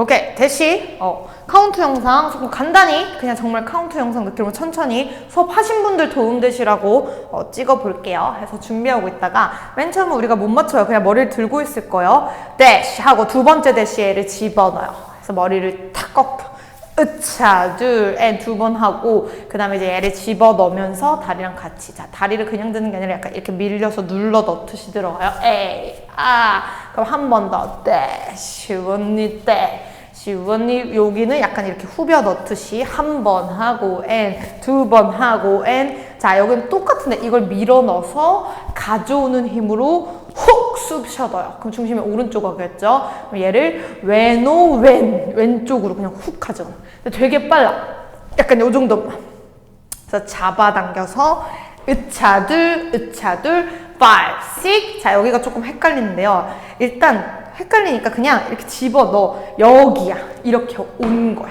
오케이 대시. 어, 카운트 영상 조금 간단히 그냥 정말 카운트 영상 느낌으로 천천히 수업 하신 분들 도움 되시라고 어, 찍어 볼게요. 해서 준비하고 있다가 맨 처음에 우리가 못 맞춰요. 그냥 머리를 들고 있을 거예요. 대시 하고 두 번째 대시에 얘를 집어넣어요. 그래서 머리를 탁 꺾여 으차 둘앤 두 번 하고 그 다음에 이제 얘를 집어 넣으면서 다리랑 같이. 자 다리를 그냥 드는 게 아니라 약간 이렇게 밀려서 눌러 넣듯이 들어가요. 에이 아. 그럼 한 번더. 대시 언니 대 시원이 여기는 약간 이렇게 후벼 넣듯이 한 번 하고 앤두번 하고 앤자 여기는 똑같은데 이걸 밀어 넣어서 가져오는 힘으로 훅 쑤셔둬요. 그럼 중심이 오른쪽? 그럼 얘를 왼오 왼 왼쪽으로 그냥 훅 가져가. 근데 되게 빨라. 약간 요 정도만. 그래서 잡아당겨서 으차둘 으차둘 five six 자 여기가 조금 헷갈리는데요. 일단 헷갈리니까 그냥 이렇게 집어 넣어 여기야 이렇게 온 거야.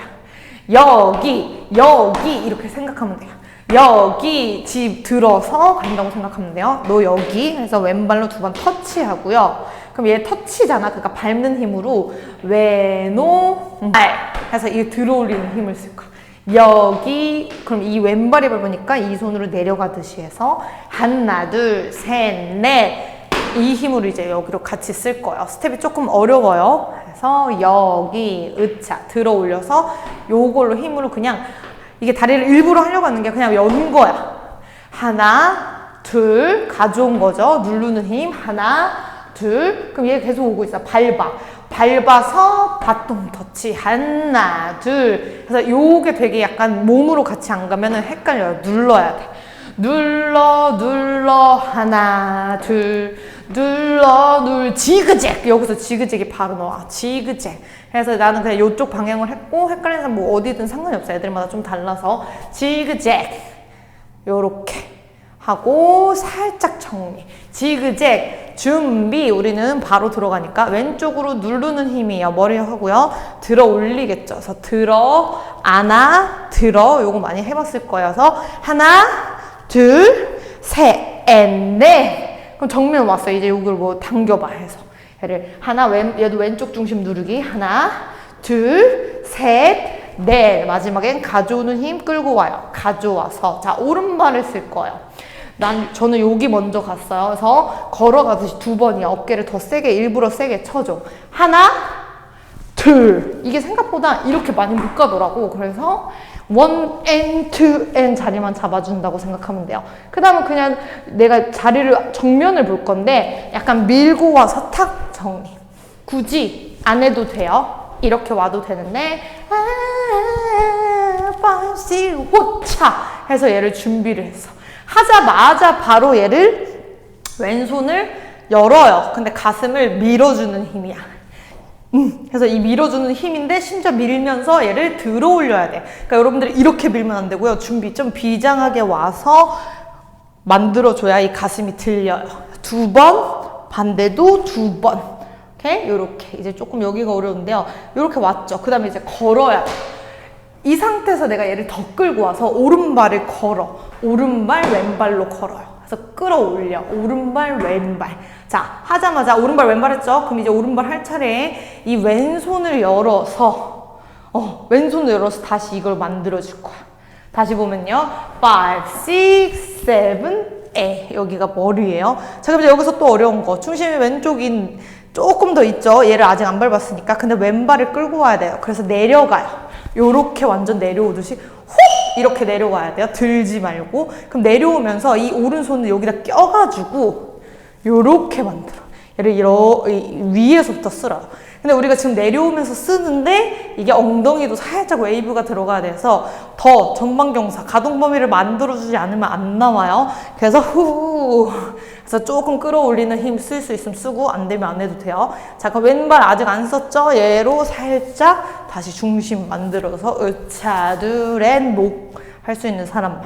여기 여기 이렇게 생각하면 돼요. 여기 집 들어서 간다고 생각하면 돼요. 너 여기 해서 왼발로 두 번 터치하고요. 그럼 얘 터치잖아. 그러니까 밟는 힘으로 왼오 발 해서 이 들어올리는 힘을 쓸 거야. 여기 그럼 이 왼발이 밟으니까 이 손으로 내려가듯이 해서 하나 둘 셋 넷 이 힘으로 이제 여기로 같이 쓸 거예요. 스텝이 조금 어려워요. 그래서 여기 으차 들어 올려서 요걸로 힘으로 그냥 이게 다리를 일부러 하려고 하는 게 그냥 연 거야. 하나, 둘, 가져온 거죠. 누르는 힘. 하나, 둘. 그럼 얘 계속 오고 있어. 밟아. 밟아서 바통 터치. 하나, 둘. 그래서 요게 되게 약간 몸으로 같이 안 가면은 헷갈려요. 눌러야 돼. 눌러, 눌러. 하나, 둘. 눌러, 눌. 지그잭. 여기서 지그잭이 바로 나와. 지그잭. 그래서 나는 그냥 이쪽 방향을 했고 헷갈리는 사람 뭐 어디든 상관이 없어 애들마다 좀 달라서 지그잭 요렇게 하고 살짝 정리 지그잭 준비 우리는 바로 들어가니까 왼쪽으로 누르는 힘이에요. 머리 하고요. 들어 올리겠죠. 그래서 들어 안아 들어. 요거 많이 해봤을 그래서 하나 둘셋넷. 그럼 정면 왔어 이제 요걸 뭐 당겨봐 해서. 얘를 하나 왼 얘도 왼쪽 중심 누르기. 하나 둘 셋 넷. 마지막엔 가져오는 힘 끌고 와요. 가져와서. 자 오른발을 쓸 거예요 난 저는 여기 먼저 갔어요 그래서 걸어가듯이 두 번이야 어깨를 더 세게 일부러 세게 쳐줘 하나 둘 이게 생각보다 이렇게 많이 못 가더라고 그래서 원 two and 자리만 잡아준다고 생각하면 돼요 그 다음은 그냥 내가 자리를 정면을 볼 건데 약간 밀고 와서 탁 정리 굳이 안 해도 돼요 이렇게 와도 되는데 아, 빨리 호차 해서 얘를 준비를 했어 하자마자 바로 얘를 왼손을 열어요 근데 가슴을 밀어주는 힘이야 음, 그래서 이 밀어주는 힘인데 심지어 밀면서 얘를 들어 올려야 돼. 그러니까 여러분들이 이렇게 밀면 안 되고요. 준비 좀 비장하게 와서 만들어줘야 이 가슴이 들려요. 두 번, 반대도 두 번. 오케이? 요렇게. 이제 조금 여기가 어려운데요. 요렇게 왔죠. 그 다음에 이제 걸어야 돼. 이 상태에서 내가 얘를 더 끌고 와서 오른발을 걸어. 오른발, 왼발로 걸어요. 그래서 끌어올려. 오른발, 왼발. 자, 하자마자 오른발, 왼발 했죠? 그럼 이제 오른발 할 차례에 이 왼손을 열어서, 어, 왼손을 열어서 다시 이걸 만들어줄 거야. 다시 보면요. 5, 6, 7, 8. 여기가 머리예요. 자, 그럼 이제 여기서 또 어려운 거. 중심이 왼쪽인 조금 더 있죠? 얘를 아직 안 밟았으니까. 근데 왼발을 끌고 와야 돼요. 그래서 내려가요. 요렇게 완전 내려오듯이 훅 이렇게 내려와야 돼요. 들지 말고. 그럼 내려오면서 이 오른손을 여기다 껴가지고 요렇게 만들어. 얘를 이러, 위에서부터 쓸어요. 근데 우리가 지금 내려오면서 쓰는데 이게 엉덩이도 살짝 웨이브가 들어가야 돼서 더 정방경사 가동 범위를 만들어주지 않으면 안 나와요. 그래서 후 그래서 조금 끌어올리는 힘 쓸 수 있으면 쓰고 안 되면 안 해도 돼요. 자, 그럼 왼발 아직 안 썼죠? 얘로 살짝 다시 중심 만들어서 으차둘앤 목할 수 있는 사람만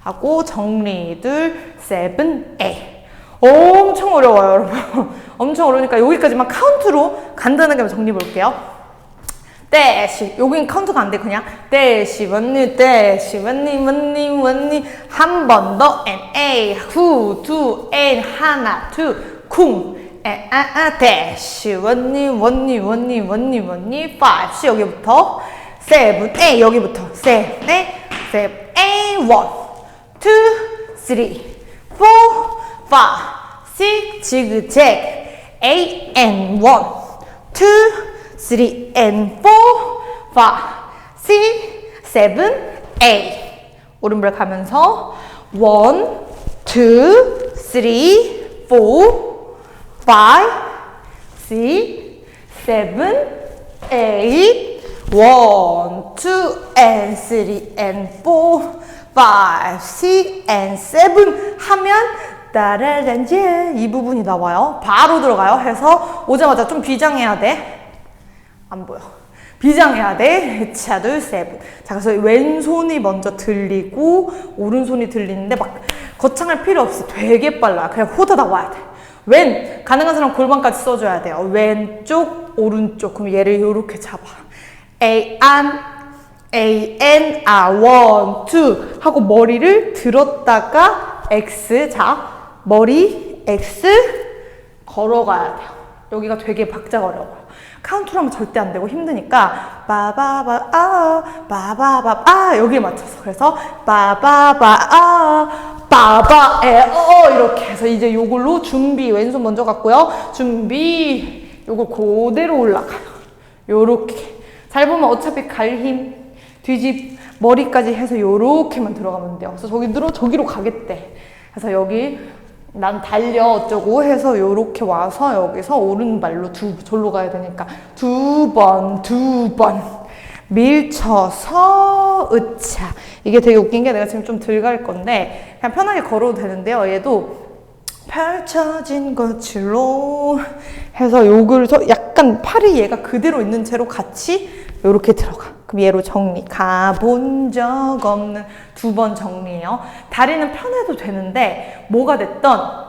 하고 정리 둘 세븐 에잇 엄청 어려워요, 여러분. 엄청 어려우니까 여기까지만 카운트로 간단하게 정리해 볼게요. 대시 여긴 카운트가 안 돼 그냥 대시 원니 대시 원니 원니 원니 한 번 더 and a 후두 and 하나 두쿵 에, 아, 아, dash. 원니, 원니, 원니, 원니, 원니. 시 여기부터. seven, eight. 여기부터. seven, eight, seven, eight, one, two, three, four, five, six. 지그재그. eight and one, two, three and four, five, six, seven, eight. 오른발 가면서 one, two, three, four, five, six, seven, eight, one, two, and three, and four, five, six, and seven 하면 따라란제 이 부분이 나와요. 바로 들어가요. 해서 오자마자 좀 비장해야 돼. 안 보여. 비장해야 돼. 자, 둘, 세븐. 자, 그래서 왼손이 먼저 들리고, 오른손이 들리는데 막 거창할 필요 없어. 되게 빨라. 그냥 호다닥 와야 돼. 왼, 가능한 사람 골반까지 써줘야 돼요. 왼쪽, 오른쪽. 그럼 얘를 이렇게 잡아. A, an, A, N, R, one, two. 하고 머리를 들었다가 X. 자, 머리, X. 걸어가야 돼요. 여기가 되게 박자가 어려워요. 카운트로 하면 절대 안 되고 힘드니까 바바바 아 바바바 아 여기에 맞춰서 그래서 바바바 아 바바에 어 이렇게 해서 이제 요걸로 준비 왼손 먼저 갔고요. 준비 요거 그대로 올라가요. 요렇게 잘 보면 어차피 갈 힘 뒤집 머리까지 해서 요렇게만 들어가면 돼요. 그래서 저기 들어 저기로 가겠대. 그래서 여기 난 달려 어쩌고 해서 요렇게 와서 여기서 오른발로 두 절로 가야 되니까 두 번, 두 번 밀쳐서 으차 이게 되게 웃긴 게 내가 지금 좀덜갈 건데 그냥 편하게 걸어도 되는데요 얘도 펼쳐진 것으로 해서 요걸 약간 팔이 얘가 그대로 있는 채로 같이 요렇게 들어가. 그럼 얘로 정리. 가본 적 없는 두 번 정리해요. 다리는 편해도 되는데 뭐가 됐던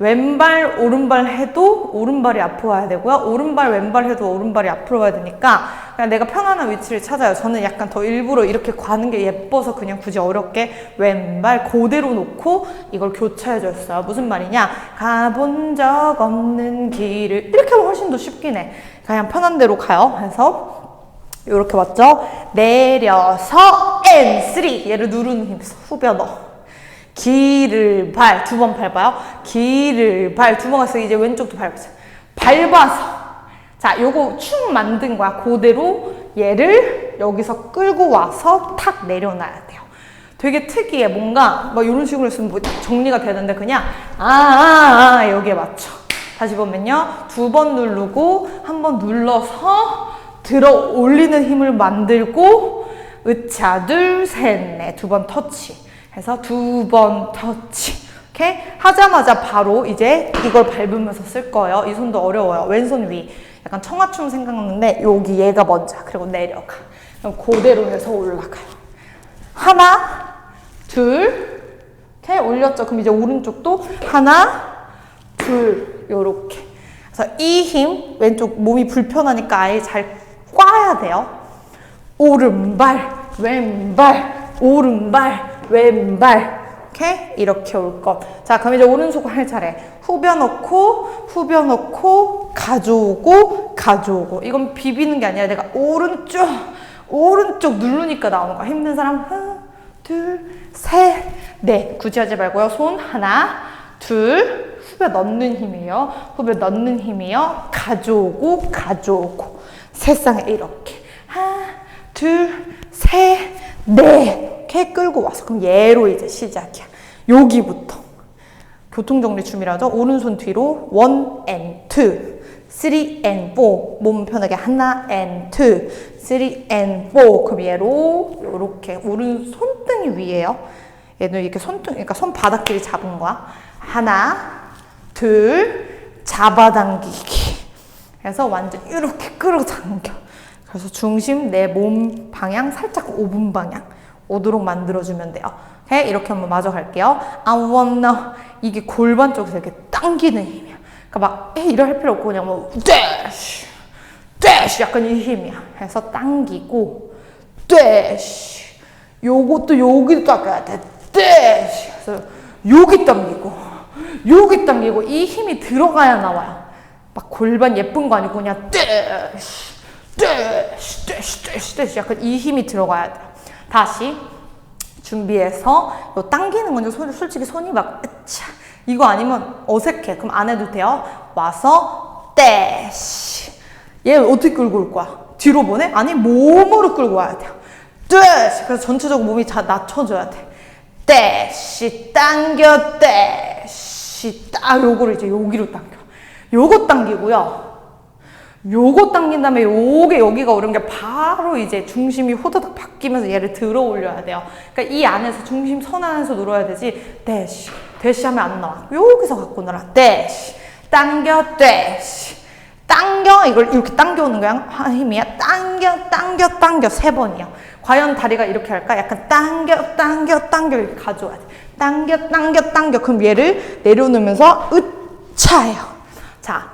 왼발 오른발 해도 오른발이 앞으로 와야 되고요. 오른발 왼발 해도 오른발이 앞으로 와야 되니까 그냥 내가 편안한 위치를 찾아요. 저는 약간 더 일부러 이렇게 가는 게 예뻐서 그냥 굳이 어렵게 왼발 그대로 놓고 이걸 교차해 줬어요. 무슨 말이냐? 가본 적 없는 길을 이렇게 하면 훨씬 더 쉽긴 해. 그냥 편한 대로 가요. 해서 이렇게 맞죠? 내려서 N3 얘를 누르는 힘 후벼 넣어. 기를 발두 번 밟아요. 기를 발두 번 가서 이제 왼쪽도 밟으세요. 밟아서 자 요거 축 만든 거야. 그대로 얘를 여기서 끌고 와서 탁 내려놔야 돼요. 되게 특이해. 뭔가 막 이런 식으로 했으면 뭐 정리가 되는데 그냥 아, 아, 아 여기에 맞춰. 다시 보면요. 두 번 누르고 한 번 눌러서 들어 올리는 힘을 만들고 으차 둘 셋 넷 두 번 터치. 해서 두 번 터치. 이렇게 하자마자 바로 이제 이걸 밟으면서 쓸 거예요. 이 손도 어려워요. 왼손 위. 약간 청아춤 생각나는데 여기 얘가 먼저 그리고 내려가. 그럼 그대로 해서 올라가요. 하나, 둘, 이렇게 올렸죠. 그럼 이제 오른쪽도 하나, 둘, 요렇게. 그래서 이 힘, 왼쪽 몸이 불편하니까 아예 잘 꽈야 돼요. 오른발, 왼발, 오른발, 왼발 이렇게 이렇게 올 것. 자, 그럼 이제 오른손 할 차례. 후벼 넣고 후벼 넣고 가져오고 가져오고. 이건 비비는 게 아니라 내가 오른쪽 오른쪽 누르니까 나오는 거야. 힘든 사람 하나, 둘, 셋, 넷. 굳이 하지 말고요. 손 하나, 둘, 후벼 넣는 힘이에요. 후벼 넣는 힘이요. 가져오고 가져오고. 세상에 이렇게 하나, 둘, 셋, 넷. 이렇게 끌고 와서 그럼 얘로 이제 시작이야. 여기부터 교통정리 춤이라죠. 오른손 뒤로 원 and two, three and four. 몸 편하게 하나 and two, three and four. 그럼 얘로 이렇게 오른 손등이 위에요. 얘는 이렇게 손등, 그러니까 손바닥끼리 잡은 거야. 하나, 둘, 잡아당기기. 해서 완전 이렇게 끌어당겨. 그래서 중심 내 몸 방향 살짝 5분 방향. 오도록 만들어주면 돼요. 오케이? 이렇게 한번 마저 갈게요. I wanna 이게 골반 쪽에서 이렇게 당기는 힘이야. 그러니까 막 에이, 이럴 할 필요 없고 그냥 뭐 dash, dash 약간 이 힘이야. 해서 당기고 dash 요것도 여기도 당겨야 돼. dash 그래서 여기 당기고 여기 당기고 이 힘이 들어가야 나와요. 막 골반 예쁜 거 아니고 그냥 떼쉬 떼쉬 떼쉬 떼쉬 떼쉬 약간 이 힘이 들어가야 돼요. 다시 준비해서 요 당기는 손, 솔직히 손이 막 으차 이거 아니면 어색해. 그럼 안 해도 돼요. 와서 떼쉬 얘 어떻게 끌고 올 거야? 뒤로 보내? 아니 몸으로 끌고 와야 돼요. 떼쉬 그래서 전체적으로 몸이 다 낮춰져야 돼. 떼쉬 당겨 떼쉬 딱 요거를 이제 여기로 당겨. 요거 당기고요. 요거 당긴 다음에 요게 여기가 오른 게 바로 이제 중심이 호다닥 바뀌면서 얘를 들어 올려야 돼요. 그러니까 이 안에서 중심 선 안에서 눌러야 되지. 대시 대시 하면 안 나와. 여기서 갖고 놀아. 대시 당겨 대시 당겨 이걸 이렇게 당겨오는 거야. 한 힘이야. 당겨 당겨 당겨 세 번이야. 과연 다리가 이렇게 할까? 약간 당겨 당겨 당겨 이렇게 가져와야 돼. 당겨 당겨 당겨 그럼 얘를 내려놓으면서 으차예요. 자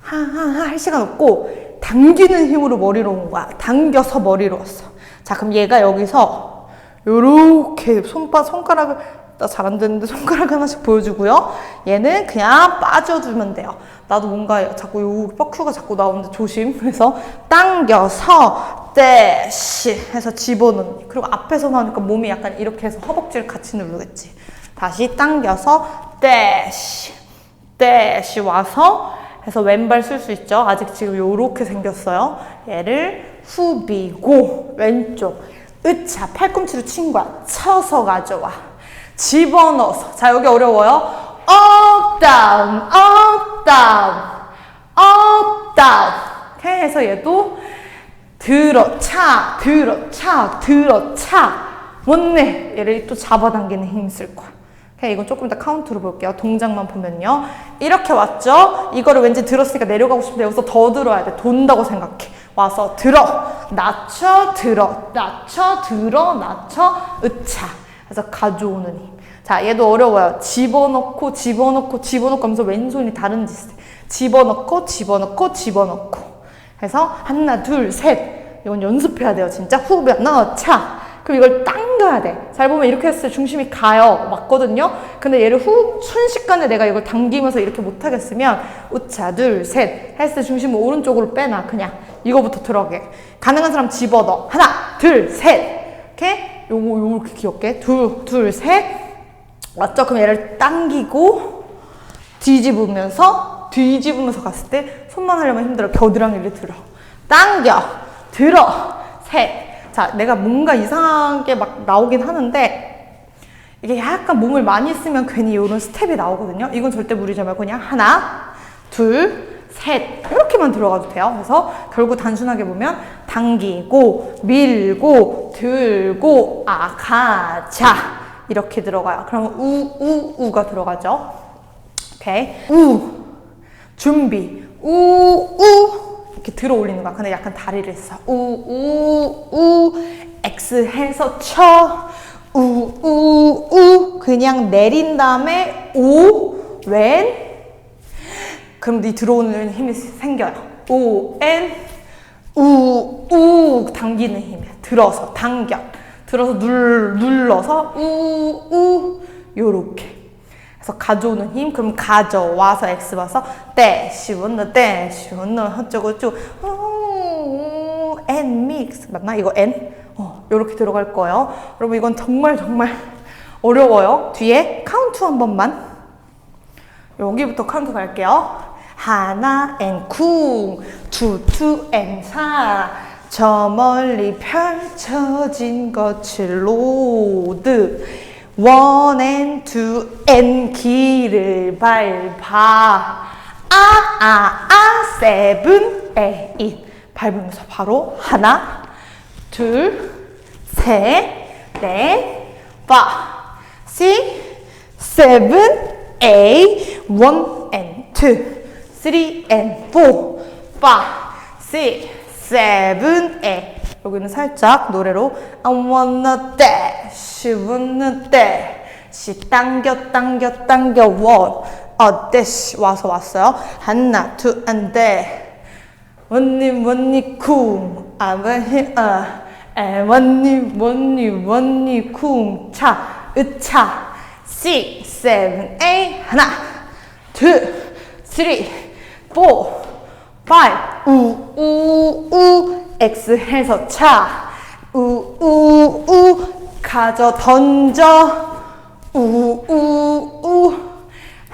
하하하 할 시간 없고 당기는 힘으로 머리로 온 거야. 당겨서 머리로 왔어. 자 그럼 얘가 여기서 요렇게 손바 손가락을 나 잘 안 되는데 손가락 하나씩 보여주고요. 얘는 그냥 빠져주면 돼요. 나도 뭔가 자꾸 요 뻑큐가 자꾸 나오는데 조심. 그래서 당겨서 떼시 해서 집어넣는. 그리고 앞에서 나오니까 몸이 약간 이렇게 해서 허벅지를 같이 누르겠지. 다시 당겨서 떼시 떼시 와서 해서 왼발 쓸 수 있죠. 아직 지금 요렇게 생겼어요. 얘를 후비고 왼쪽 으차 팔꿈치로 친 거야. 쳐서 가져와. 집어넣어서. 자 여기 어려워요. up down up down up down 이렇게 해서 얘도 들어 차 들어 차 들어 차 못내 얘를 또 잡아당기는 힘 쓸 거야. 오케이, 이건 조금 더 카운트로 볼게요. 동작만 보면요. 이렇게 왔죠? 이거를 왠지 들었으니까 내려가고 싶은데 여기서 더 들어야 돼. 돈다고 생각해. 와서 들어, 낮춰, 들어, 낮춰, 들어, 낮춰, 으차. 그래서 가져오는 힘. 자, 얘도 어려워요. 집어넣고, 집어넣고, 집어넣고 하면서 왼손이 다른 짓을 해. 집어넣고, 집어넣고, 집어넣고. 해서 하나, 둘, 셋. 이건 연습해야 돼요. 진짜 후배 넣자. 그럼 이걸 당겨야 돼. 잘 보면 이렇게 했을 때 중심이 가요. 맞거든요? 근데 얘를 후, 순식간에 내가 이걸 당기면서 이렇게 못하겠으면, 우차, 둘, 셋. 했을 때 중심을 오른쪽으로 빼놔. 그냥. 이거부터 들어게. 가능한 사람 집어넣어. 하나, 둘, 셋. 이렇게. 요거, 요렇게 귀엽게. 둘, 둘, 셋. 맞죠? 그럼 얘를 당기고, 뒤집으면서, 뒤집으면서 갔을 때, 손만 하려면 힘들어. 겨드랑이를 들어. 당겨. 들어. 셋. 자, 내가 뭔가 이상하게 막 나오긴 하는데, 이게 약간 몸을 많이 쓰면 괜히 이런 스텝이 나오거든요. 이건 절대 무리지 말고 그냥 하나, 둘, 셋. 이렇게만 들어가도 돼요. 그래서 결국 단순하게 보면 당기고, 밀고, 들고, 아, 가자. 이렇게 들어가요. 그러면 우, 우, 우가 들어가죠. 오케이. 우. 준비. 우, 우. 이렇게 들어 올리는 거야. 근데 약간 다리를 써. 우, 우, 우. X 해서 쳐. 우, 우, 우. 그냥 내린 다음에 오, 왼. 그럼 네 들어오는 힘이 생겨요. 오, 엔. 우, 우. 당기는 힘이야. 들어서, 당겨. 들어서 눌, 눌러서 우, 우. 요렇게. 그래서 가져오는 힘, 그럼 가져와서 X 봐서 떼시 원너 떼시 원너 어쩌고 저쩌고 우, N 믹스 맞나? 이거 N? 어, 요렇게 들어갈 거예요. 여러분 이건 정말 정말 어려워요. 뒤에 카운트 한 번만. 여기부터 카운트 갈게요. 하나 앤 쿵, 투투 앤 사, 저 멀리 펼쳐진 거칠 로드. 원앤투앤 길을 밟아. 아 아 아 세븐 에잇 밟으면서 바로 하나 둘셋넷 파. 시, 세븐 에잇 원앤 투 쓰리 앤 포, 파. 시, 세븐 에잇 여기는 살짝 노래로 I wanna dash, wanna dash 당겨 당겨 당겨 원 어, dash 와서 왔어요. 하나 둘안돼 원니 원니 쿵. 아바히 아 에, 원니 원니 원니 쿵차 으차. six seven eight. 하나 둘 쓰리 포 five. 우우우 X 해서 차. 우 우 우. 가져 던져. 우 우우.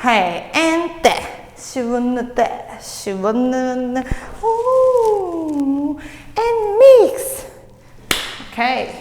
hey and 때 씹었는 때 씹었는 오 and mix okay